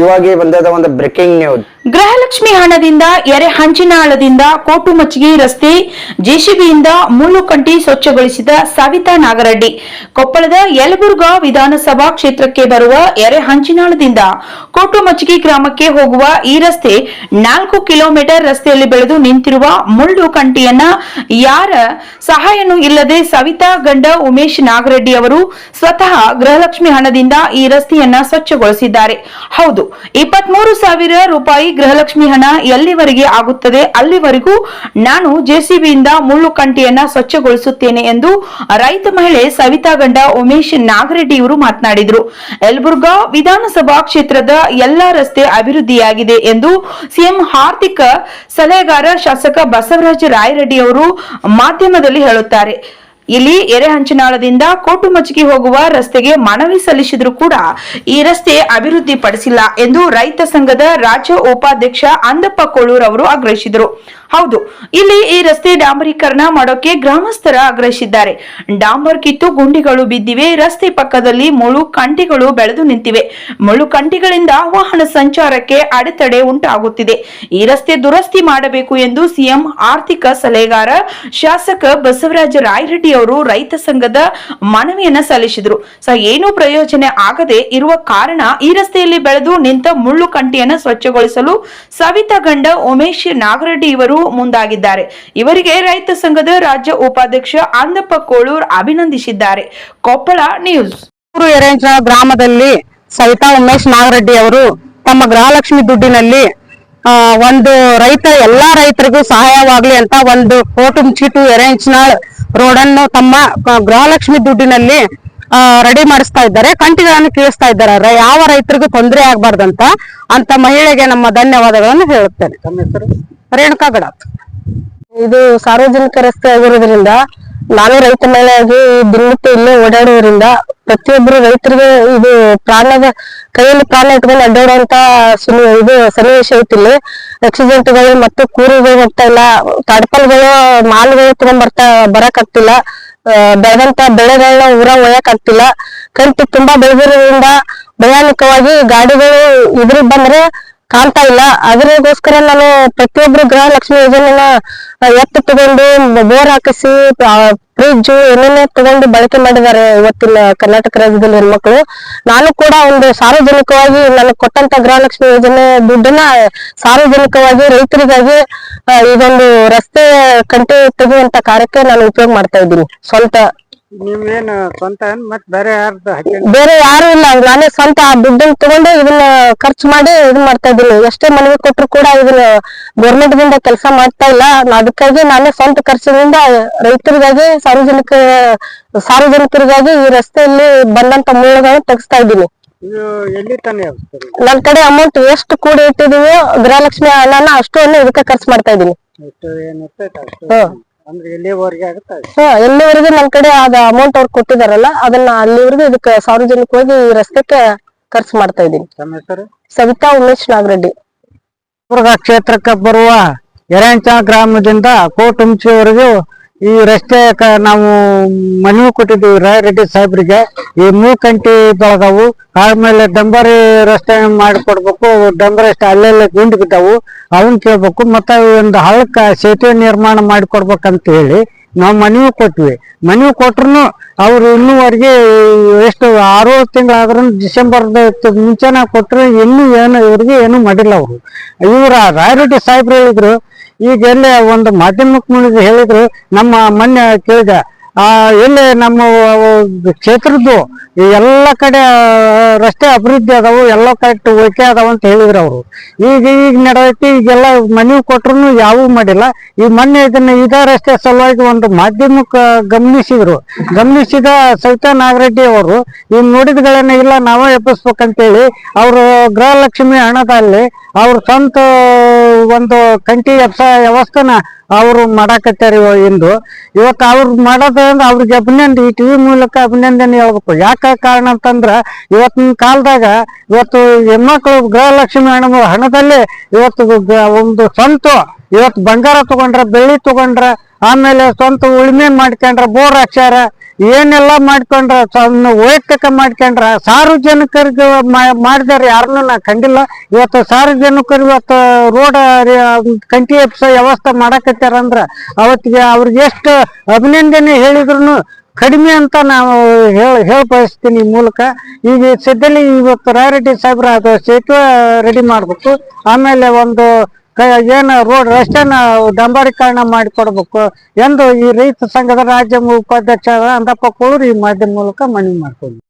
ಇವಾಗೆ ಬಂದದ ಒಂದು ಬ್ರೇಕಿಂಗ್ ನ್ಯೂಸ್ ಗೃಹಲಕ್ಷ್ಮಿ ಹಣದಿಂದ ಎರೆ ಹಂಚಿನಾಳದಿಂದ ಕೋಟುಮಚ್ಚಿಗೆ ರಸ್ತೆ ಜೆಸಿಬಿಯಿಂದ ಮುಳ್ಳು ಕಂಟಿ ಸ್ವಚ್ಛಗೊಳಿಸಿದ ಸವಿತಾ ನಾಗರೆಡ್ಡಿ. ಕೊಪ್ಪಳದ ಯಲಬುರ್ಗಾ ವಿಧಾನಸಭಾ ಕ್ಷೇತ್ರಕ್ಕೆ ಬರುವ ಎರೆ ಹಂಚಿನಾಳದಿಂದ ಕೋಟುಮಚ್ಚಿಗೆ ಗ್ರಾಮಕ್ಕೆ ಹೋಗುವ ಈ ರಸ್ತೆ ನಾಲ್ಕು ಕಿಲೋಮೀಟರ್ ರಸ್ತೆಯಲ್ಲಿ ಬೆಳೆದು ನಿಂತಿರುವ ಮುಳ್ಳು ಕಂಟಿಯನ್ನ ಯಾರ ಸಹಾಯನೂ ಇಲ್ಲದೆ ಸವಿತಾ ಗಂಡ ಉಮೇಶ್ ನಾಗರೆಡ್ಡಿ ಅವರು ಸ್ವತಃ ಗೃಹಲಕ್ಷ್ಮಿ ಹಣದಿಂದ ಈ ರಸ್ತೆಯನ್ನ ಸ್ವಚ್ಛಗೊಳಿಸಿದ್ದಾರೆ. ಹೌದು ಇಪ್ಪತ್ಮೂರು ಸಾವಿರ ರೂಪಾಯಿ ಗೃಹಲಕ್ಷ್ಮಿ ಹಣ ಎಲ್ಲಿವರೆಗೆ ಆಗುತ್ತದೆ? ಅಲ್ಲಿವರೆಗೂ ನಾನು ಜೆಸಿಬಿಯಿಂದ ಮುಳ್ಳು ಕಂಟಿಯನ್ನ ಸ್ವಚ್ಛಗೊಳಿಸುತ್ತೇನೆ ಎಂದು ರೈತ ಮಹಿಳೆ ಸವಿತಾ ಗಂಡ ಉಮೇಶ್ ನಾಗರೆಡ್ಡಿ ಇವರು ಮಾತನಾಡಿದರು. ಯಲಬುರ್ಗಾ ವಿಧಾನಸಭಾ ಕ್ಷೇತ್ರದ ಎಲ್ಲಾ ರಸ್ತೆ ಅಭಿವೃದ್ಧಿಯಾಗಿದೆ ಎಂದು ಸಿಎಂ ಆರ್ಥಿಕ ಸಲಹೆಗಾರ ಶಾಸಕ ಬಸವರಾಜ ರಾಯರೆಡ್ಡಿ ಅವರು ಮಾಧ್ಯಮದಲ್ಲಿ ಹೇಳುತ್ತಾರೆ. ಇಲ್ಲಿ ಎರೆಹಂಚಿನಾಳದಿಂದ ಕೋಟುಮಚ್ಚಿಗೆ ಹೋಗುವ ರಸ್ತೆಗೆ ಮನವಿ ಸಲ್ಲಿಸಿದ್ರು ಕೂಡ ಈ ರಸ್ತೆ ಅಭಿವೃದ್ಧಿ ಪಡಿಸಿಲ್ಲ ಎಂದು ರೈತ ಸಂಘದ ರಾಜ್ಯ ಉಪಾಧ್ಯಕ್ಷ ಅಂದಪ್ಪ ಕೋಳೂರ್ ಅವರು ಆಗ್ರಹಿಸಿದರು. ಹೌದು, ಇಲ್ಲಿ ಈ ರಸ್ತೆ ಡಾಂಬರೀಕರಣ ಮಾಡೋಕೆ ಗ್ರಾಮಸ್ಥರ ಆಗ್ರಹಿಸಿದ್ದಾರೆ. ಡಾಂಬರ್ ಕಿತ್ತು ಗುಂಡಿಗಳು ಬಿದ್ದಿವೆ, ರಸ್ತೆ ಪಕ್ಕದಲ್ಲಿ ಮುಳು ಕಂಟಿಗಳು ಬೆಳೆದು ನಿಂತಿವೆ. ಮುಳು ಕಂಟಿಗಳಿಂದ ವಾಹನ ಸಂಚಾರಕ್ಕೆ ಅಡೆತಡೆ ಉಂಟಾಗುತ್ತಿದೆ. ಈ ರಸ್ತೆ ದುರಸ್ತಿ ಮಾಡಬೇಕು ಎಂದು ಸಿಎಂ ಆರ್ಥಿಕ ಸಲಹೆಗಾರ ಶಾಸಕ ಬಸವರಾಜ ರಾಯರೆಡ್ಡಿ ಅವರು ರೈತ ಸಂಘದ ಮನವಿಯನ್ನ ಸಲ್ಲಿಸಿದ್ರು. ಸೊ ಏನೂ ಪ್ರಯೋಜನ ಆಗದೆ ಇರುವ ಕಾರಣ ಈ ರಸ್ತೆಯಲ್ಲಿ ಬೆಳೆದು ನಿಂತ ಮುಳ್ಳು ಕಂಟಿಯನ್ನ ಸ್ವಚ್ಛಗೊಳಿಸಲು ಸವಿತಾ ಗಂಡ ಉಮೇಶ್ ನಾಗರೆಡ್ಡಿ ಇವರು ಮುಂದಾಗಿದ್ದಾರೆ. ಇವರಿಗೆ ರೈತ ಸಂಘದ ರಾಜ್ಯ ಉಪಾಧ್ಯಕ್ಷ ಅಂದಪ್ಪ ಕೋಳೂರ್ ಅಭಿನಂದಿಸಿದ್ದಾರೆ. ಕೊಪ್ಪಳ ನ್ಯೂಸ್. ಗ್ರಾಮದಲ್ಲಿ ಸವಿತಾ ಉಮೇಶ್ ನಾಗರೆಡ್ಡಿ ಅವರು ತಮ್ಮ ಗೃಹಲಕ್ಷ್ಮಿ ದುಡ್ಡಿನಲ್ಲಿ ಒಂದು ರೈತ ಎಲ್ಲಾ ರೈತರಿಗೂ ಸಹಾಯವಾಗ್ಲಿ ಅಂತ ಒಂದು ಕೋಟು ಚೀಟು ಎರೆಂಚ್ನಾಳ್ ರೋಡ್ ಅನ್ನು ತಮ್ಮ ಗೃಹಲಕ್ಷ್ಮಿ ದುಡ್ಡಿನಲ್ಲಿ ರೆಡಿ ಮಾಡಿಸ್ತಾ ಇದ್ದಾರೆ. ಕಂಟಿಗಳನ್ನು ಕೀಳಿಸ್ತಾ ಇದ್ದಾರೆ. ಯಾವ ರೈತರಿಗೂ ತೊಂದರೆ ಆಗ್ಬಾರ್ದಂತ ಅಂತ ಮಹಿಳೆಗೆ ನಮ್ಮ ಧನ್ಯವಾದಗಳನ್ನು ಹೇಳುತ್ತೇನೆ. ರೇಣುಕಾ ಗಡಾತ್. ಇದು ಸಾರ್ವಜನಿಕ ರಸ್ತೆ ಆಗಿರೋದ್ರಿಂದ ನಾನು ರೈತ ಆಗಿ ದಿನನಿತ್ಯ ಇಲ್ಲೇ ಓಡಾಡೋದ್ರಿಂದ ಪ್ರತಿಯೊಬ್ಬರು ರೈತರಿಗೆ ಇದು ಪ್ರಾಣದ ಕೈಯಲ್ಲಿ ಪ್ರಾಣ ಇಟ್ಕೊಂಡು ಅಡ್ಡಾಡುವಂತ ಇದು ಸನ್ನಿವೇಶ ಐತಿ ಇಲ್ಲಿ. ಆಕ್ಸಿಡೆಂಟ್ಗಳು ಮತ್ತು ಕೂರುಗಳು ಹೋಗ್ತಾ ಇಲ್ಲ. ತಡಪಲ್ಗಳು, ಮಾಲ್ಗಳು ತಗೊಂಡ್ ಬರ್ತಾ ಬರಕ್ ಆಗ್ತಿಲ್ಲ ಬೆಳೆದಂತ ಬೆಳೆಗಳನ್ನ ಊರ ಒಯ್ಯಕ್ ಆಗ್ತಿಲ್ಲ ತುಂಬಾ ಬೆಳೆದಿರೋದ್ರಿಂದ ಭಯಾನಕವಾಗಿ ಗಾಡಿಗಳು ಇದ್ರಿಗೆ ಬಂದ್ರೆ ಕಾಣ್ತಾ ಇಲ್ಲ. ಅದರಿಗೋಸ್ಕರ ನಾನು ಪ್ರತಿಯೊಬ್ರು ಗೃಹಲಕ್ಷ್ಮಿ ಯೋಜನೆನ ಎತ್ತು ತಗೊಂಡು ಬೋರ್ ಹಾಕಿಸಿ ಫ್ರಿಜ್ ಏನೇನೇ ತಗೊಂಡು ಬಳಕೆ ಮಾಡಿದ್ದಾರೆ ಇವತ್ತಿನ ಕರ್ನಾಟಕ ರಾಜ್ಯದಲ್ಲಿ ಹೆಣ್ಮಕ್ಳು, ನಾನು ಕೂಡ ಒಂದು ಸಾರ್ವಜನಿಕವಾಗಿ ನನಗೆ ಕೊಟ್ಟಂತ ಗೃಹಲಕ್ಷ್ಮಿ ಯೋಜನೆ ದುಡ್ಡನ್ನ ಸಾರ್ವಜನಿಕವಾಗಿ ರೈತರಿಗಾಗಿ ಇದೊಂದು ರಸ್ತೆ ಕಂಟೆ ತೆಗೆಯುವಂತ ಕಾರ್ಯಕ್ಕೆ ನಾನು ಉಪಯೋಗ ಮಾಡ್ತಾ ಇದ್ದೀನಿ. ಸ್ವಂತ ನೀವೇನ್ ಸ್ವಂತ ಏನ್ ಮತ್ ಬೇರೆ ಯಾರ್ದು ಬೇರೆ ಯಾರು ಇಲ್ಲ. ನಾನೇ ಸ್ವಂತ ಆ ದುಡ್ಡನ್ನ ತಗೊಂಡು ಇದನ್ನ ಖರ್ಚು ಮಾಡಿ ಇದು ಮಾಡ್ತಾ ಇದ್ದೀನಿ. ಎಷ್ಟೇ ಮನವಿ ಕೊಟ್ಟರು ಕೂಡ ಇದನ್ನ ಗೌರ್ಮೆಂಟ್ ದಿಂದ ಕೆಲಸ ಮಾಡ್ತಾ ಇಲ್ಲ. ನಾ ಅದಕ್ಕಾಗಿ ನಾನೇ ಸ್ವಂತ ಖರ್ಚಿನಿಂದ ರೈತರಿಗಾಗಿ ಸಾರ್ವಜನಿಕ ಸಾರ್ವಜನಿಕರಿಗಾಗಿ ಈ ರಸ್ತೆಯಲ್ಲಿ ಬಂದಂತ ಮೂಲಗಳನ್ನ ತೆಗಿಸ್ತಾ ಇದ್ದೀನಿ. ಇದು ಎಲ್ಲಿ ತಾನೇ ವ್ಯವಸ್ಥೆ ನನ್ ಕಡೆ ಅಮೌಂಟ್ ಎಷ್ಟು ಕೂಡಿ ಇಟ್ಟಿದೀವೋ ಗೃಹಲಕ್ಷ್ಮಿ ಹಣನ ಅಷ್ಟು ಅನ್ನು ಇದಕ್ಕೆ ಖರ್ಚು ಮಾಡ್ತಾ ಇದ್ದೀನಿ. ಎಷ್ಟು ಅಷ್ಟು? ಹ್ಮ್. ಅಂದ್ರೆ ಎಲ್ಲಿವರೆಗೆ ಆಗುತ್ತೆ? ಅಷ್ಟು. ಹಾ ಎಲ್ಲಿವರೆಗೂ ನನ್ ಕಡೆ ಅದ ಅಮೌಂಟ್ ಅವ್ರು ಕೊಟ್ಟಿದಾರಲ್ಲ ಅದನ್ನ ಅಲ್ಲಿವರೆಗೂ ಇದಕ್ಕೆ ಸಾರ್ವಜನಿಕವಾಗಿ ಈ ರಸ್ತೆಗೆ ಖರ್ಚು ಮಾಡ್ತಾ ಇದೀನಿ ತಮ್ಮ ಹೆಸರು? ಸವಿತಾ ಉಮೇಶ್ ನಾಗರೆಡ್ಡಿ. ಚಿತ್ರದುರ್ಗ ಕ್ಷೇತ್ರಕ್ಕೆ ಬರುವ ಎರಂಚ ಗ್ರಾಮದಿಂದ ಕೋಟುಂಚಿವರೆಗೂ ಈ ರಸ್ತೆ ಕ- ನಾವು ಮನವಿ ಕೊಟ್ಟಿದ್ದೀವಿ ರಾಯರೆಡ್ಡಿ ಸಾಹೇಬ್ರಿಗೆ. ಈ ಮೂಕಂಟಿ ಬೆಳಗಾವು ಆಮೇಲೆ ಡಂಬರಿ ರಸ್ತೆ ಮಾಡಿಕೊಡ್ಬೇಕು ಡಂಬರ್ ಅಷ್ಟೇ ಅಲ್ಲೆಲ್ಲ ಗುಂಡು ಬಿದ್ದಾವು. ಅವನ್ ಕೇಳ್ಬೇಕು, ಮತ್ತೆ ಒಂದು ಹಳ್ಳಕ್ಕೆ ಸೇತುವೆ ನಿರ್ಮಾಣ ಮಾಡಿಕೊಡ್ಬೇಕಂತ ಹೇಳಿ ನಾವು ಮನವಿ ಕೊಟ್ವಿ. ಮನವಿ ಕೊಟ್ರು ಅವ್ರು ಇನ್ನೂವರೆಗೆ ಎಷ್ಟು ಆರು ತಿಂಗಳಾದ್ರೂ ಡಿಸೆಂಬರ್ ಮುಂಚೆನ ಕೊಟ್ರು ಇನ್ನೂ ಏನು ಇವ್ರಿಗೆ ಏನು ಮಾಡಿಲ್ಲ ಅವರು. ಇವ್ರ ರಾಯರೆಡ್ಡಿ ಸಾಹೇಬ್ರು ಹೇಳಿದ್ರು ಈಗ ಎಲ್ಲೇ ಒಂದು ಮಾಧ್ಯಮಕ್ಕೆ ಹೇಳಿದ್ರು, ನಮ್ಮ ಮೊನ್ನೆ ಕೇಳಿದ ಆ ಎಲ್ಲಿ ನಮ್ಮ ಕ್ಷೇತ್ರದ್ದು ಎಲ್ಲ ಕಡೆ ರಸ್ತೆ ಅಭಿವೃದ್ಧಿ ಅದಾವು, ಎಲ್ಲ ಕರೆಕ್ಟ್ ಓಕೆ ಅದಾವ ಅಂತ ಹೇಳಿದ್ರು ಅವರು. ಈಗ ಈಗ ನಡೆದೈತಿ, ಈಗೆಲ್ಲ ಮನವಿ ಕೊಟ್ರು ಯಾವೂ ಮಾಡಿಲ್ಲ. ಈ ಮೊನ್ನೆ ಇದನ್ನ ಈಗ ರಸ್ತೆ ಸಲುವಾಗಿ ಒಂದು ಮಾಧ್ಯಮಕ್ಕೆ ಗಮನಿಸಿದ್ರು. ಗಮನಿಸಿದ ಸವಿತಾ ನಾಗರೆಡ್ಡಿ ಅವರು, ಈ ನೋಡಿದ್ಗಳನ್ನ ಇಲ್ಲ, ನಾವೇ ಎಬ್ಬಿಸ್ಬೇಕಂತೇಳಿ ಅವರು ಗೃಹಲಕ್ಷ್ಮಿ ಹಣದಲ್ಲಿ ಅವ್ರ ಸ್ವಂತ ಒಂದು ಕಂಟಿ ಎಪ್ಸ ವ್ಯವಸ್ಥೆನ ಅವರು ಮಾಡಾಕತ್ತಾರ ಇಂದು. ಇವತ್ತು ಅವ್ರು ಮಾಡೋದ್ರಿಂದ ಅವ್ರಿಗೆ ಅಭಿನಂದನೆ ಈ ಟಿವಿ ಮೂಲಕ ಅಭಿನಂದನೆ ಹೇಳ್ಬೇಕು. ಯಾಕ ಕಾರಣ ಅಂತಂದ್ರ ಇವತ್ತಿನ ಕಾಲದಾಗ ಇವತ್ತು ಹೆಣ್ಮಕ್ಳು ಗೃಹಲಕ್ಷ್ಮಿ ಹಣ ಹಣದಲ್ಲಿ ಇವತ್ತು ಒಂದು ಸಂತು ಇವತ್ತು ಬಂಗಾರ ತಗೊಂಡ್ರ, ಬೆಳ್ಳಿ ತಗೊಂಡ್ರ ಆಮೇಲೆ ಸ್ವಂತ ಉಳುಮೆ ಮಾಡ್ಕೊಂಡ್ರ ಬೋರ್ ಹಾಕ್ಸ್ಯಾರ, ಏನೆಲ್ಲ ಮಾಡ್ಕೊಂಡ್ರ ತನ್ನ ವೈಯಕ್ತಿಕ ಮಾಡ್ಕೊಂಡ್ರ ಸಾರ್ವಜನಿಕರಿಗೆ ಮಾಡಿದಾರೆ ಯಾರನ್ನು ನಾ ಕಂಡಿಲ್ಲ. ಇವತ್ತು ಸಾರ್ವಜನಿಕರು ಇವತ್ತು ರೋಡ್ ಕಂಟಿ ಎಪ್ಸ ವ್ಯವಸ್ಥೆ ಮಾಡಕತ್ತಾರ ಅಂದ್ರ ಅವತ್ತಿಗೆ ಅವ್ರಿಗೆ ಎಷ್ಟು ಅಭಿನಂದನೆ ಹೇಳಿದ್ರು ಕಡಿಮೆ ಅಂತ ನಾವು ಹೇಳ ಹೇಳಿ ಬಯಸ್ತೀನಿ ಈ ಮೂಲಕ. ಈಗ ಸದ್ಯದಲ್ಲಿ ಇವತ್ತು ರಾಯರೆಡ್ಡಿ ಸಾಹೇಬ್ರ ಅದು ಸೇತುವೆ ರೆಡಿ ಮಾಡ್ಬೇಕು. ಆಮೇಲೆ ಒಂದು ಏನು ರೋಡ್ ರಸ್ತೆನ ಡಂಬಾರೀಕರಣ ಮಾಡಿಕೊಡ್ಬೇಕು ಎಂದು ಈ ರೈತ ಸಂಘದ ರಾಜ್ಯ ಉಪಾಧ್ಯಕ್ಷ ಅಂದಪ್ಪ ಕೋಳೂರು ಈ ಮಾಧ್ಯಮ ಮೂಲಕ ಮನವಿ ಮಾಡ್ಕೊಂಡು